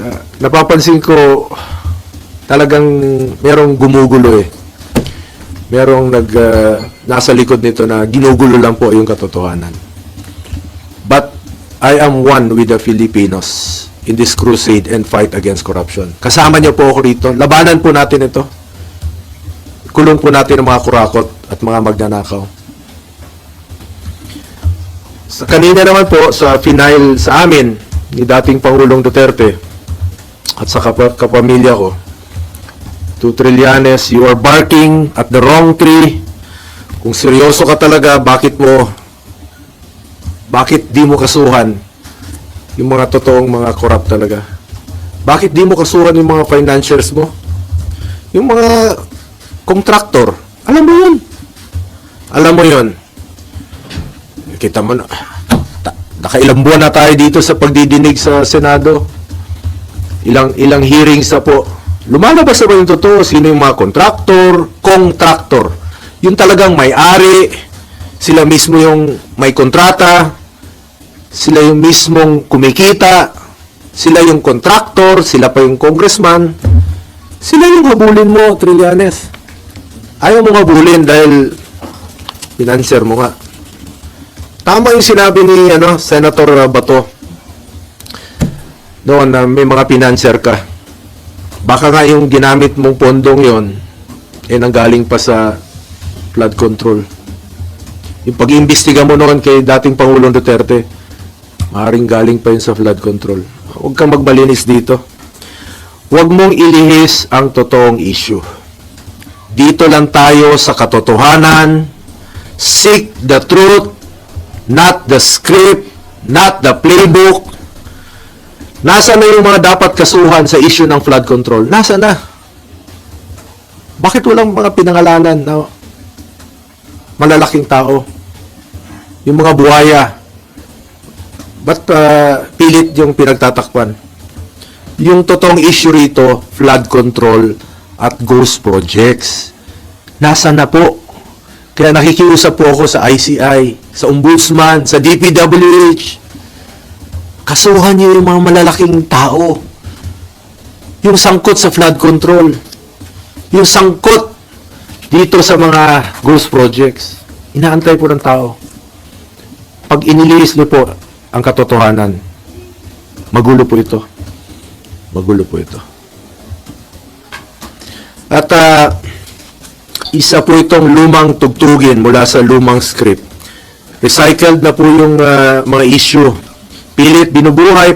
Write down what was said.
Ah, napapansin ko talagang merong gumugulo eh. Merong nag ah, nasa likod nito na ginugulo lang po yung katotohanan. But I am one with the Filipinos in this crusade and fight against corruption. Kasama niyo po ako rito. Labanan po natin ito. Kulong po natin ang mga kurakot at mga magnanakaw. Sa kanina naman po sa final sa amin ni dating Pangulong Duterte at sa kap- kapamilya ko, to Trillanes, you are barking at the wrong tree. Kung seryoso ka talaga, bakit mo bakit di mo kasuhan yung mga totoong mga corrupt talaga? Bakit di mo kasuhan yung mga financiers mo? Yung mga contractor, alam mo yun. Alam mo yun. Kita mo na, nakailang buwan na tayo dito sa pagdidinig sa Senado. Ilang ilang hearings na po. Lumalabas na ba yung totoo? Sino yung mga contractor, contractor? Yung talagang may-ari, sila mismo yung may kontrata, sila yung mismong kumikita, sila yung contractor, sila pa yung congressman, sila yung habulin mo, Trillanes. Ayaw mo habulin dahil financer mo nga. Tama yung sinabi ni ano, Senator Bato noon na may mga financer ka. Baka nga yung ginamit mong pondong yon eh nanggaling pa sa flood control. Yung pag-iimbestiga mo noon kay dating Pangulong Duterte, maaaring galing pa yun sa flood control. Huwag kang magbalinis dito. Huwag mong ilihis ang totoong issue. Dito lang tayo sa katotohanan. Seek the truth, not the script, not the playbook. Nasa na yung mga dapat kasuhan sa issue ng flood control? Nasa na? Bakit walang mga pinangalanan na malalaking tao? Yung mga buhaya. Ba't ah, pilit yung pinagtatakpan? Yung totoong issue rito, flood control at ghost projects. Nasa na po? Kaya nakikiusap po ako sa ICI, sa Ombudsman, sa DPWH. Kasuhan niyo yung mga malalaking tao. Yung sangkot sa flood control. Yung sangkot dito sa mga ghost projects. Inaantay po ng tao. Pag inilis niyo po ang katotohanan, magulo po ito. Magulo po ito. At ah, isa po itong lumang tugtugin mula sa lumang script. Recycled na po yung ah, mga issue. Pilit binubuhay